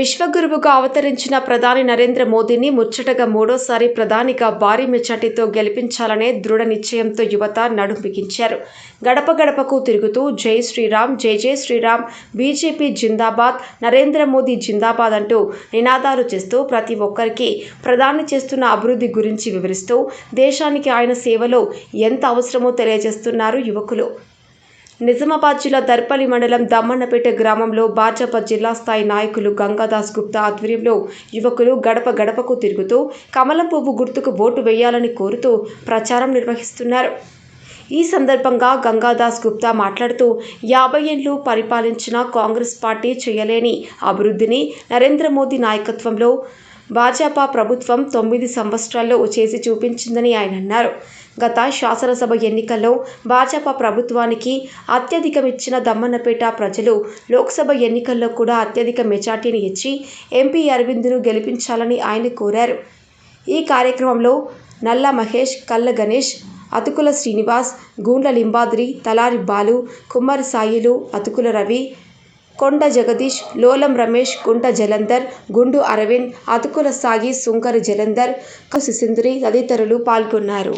విశ్వగురువుగా అవతరించిన ప్రధాని నరేంద్ర మోదీని ముచ్చటగా మూడోసారి ప్రధానిగా భారీ మెజార్టీతో గెలిపించాలనే దృఢ నిశ్చయంతో యువత నడుం బిగించారు. గడప గడపకు తిరుగుతూ జై శ్రీరామ్ జై జై శ్రీరామ్ బీజేపీ జిందాబాద్ నరేంద్ర మోదీ జిందాబాద్ అంటూ నినాదాలు చేస్తూ ప్రతి ఒక్కరికి ప్రధాని చేస్తున్న అభివృద్ధి గురించి వివరిస్తూ దేశానికి ఆయన సేవలో ఎంత అవసరమో తెలియజేస్తున్నారు యువకులు. నిజామాబాద్ జిల్లా దర్పల్లి మండలం దమ్మన్నపేట గ్రామంలో భాజపా జిల్లా స్థాయి నాయకులు గంగాదాస్ గుప్తా ఆధ్వర్యంలో యువకులు గడప గడపకు తిరుగుతూ కమలం పువ్వు గుర్తుకు ఓటు వేయాలని కోరుతూ ప్రచారం నిర్వహిస్తున్నారు. ఈ సందర్భంగా గంగాదాస్ గుప్తా మాట్లాడుతూ యాభై ఏళ్ళు పరిపాలించిన కాంగ్రెస్ పార్టీ చేయలేని అభివృద్ధిని నరేంద్ర మోదీ నాయకత్వంలో భాజపా ప్రభుత్వం తొమ్మిది సంవత్సరాల్లో చేసి చూపించిందని ఆయన అన్నారు. గత శాసనసభ ఎన్నికల్లో భాజపా ప్రభుత్వానికి అత్యధికం ఇచ్చిన దమ్మన్నపేట ప్రజలు లోక్సభ ఎన్నికల్లో కూడా అత్యధిక మెజార్టీని ఇచ్చి ఎంపీ అరవింద్ను గెలిపించాలని ఆయన కోరారు. ఈ కార్యక్రమంలో నల్ల మహేష్ కల్ల గణేష్ అతుకుల శ్రీనివాస్ గూండ్ల లింబాద్రి తలారి బాలు కుమ్మరి సాయిలు అతుకుల రవి కొండ జగదీష్ లోలం రమేష్ గుంట జలంధర్ గుండు అరవింద్ అతుకుల సాగి సుంకర జలంధర్ సిసింద్రి తదితరులు పాల్గొన్నారు.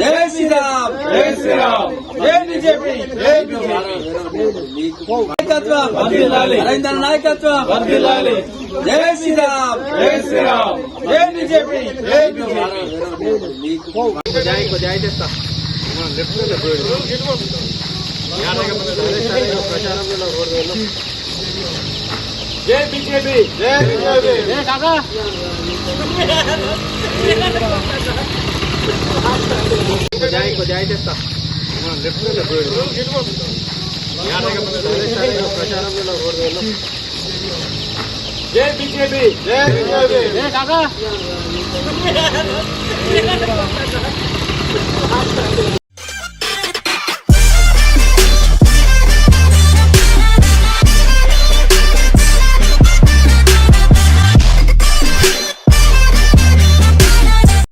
జై శ్రీరామ్ జై శ్రీరామ్. జై బీజేపీ జై బీజేపీ నాయకత్వం వర్ధిల్లాలి. నరేంద్ర నాయకత్వం వర్ధిల్లాలి జై శ్రీరామ్ జై శ్రీరామ్ జై బీజేపీ జై బీజేపీ జై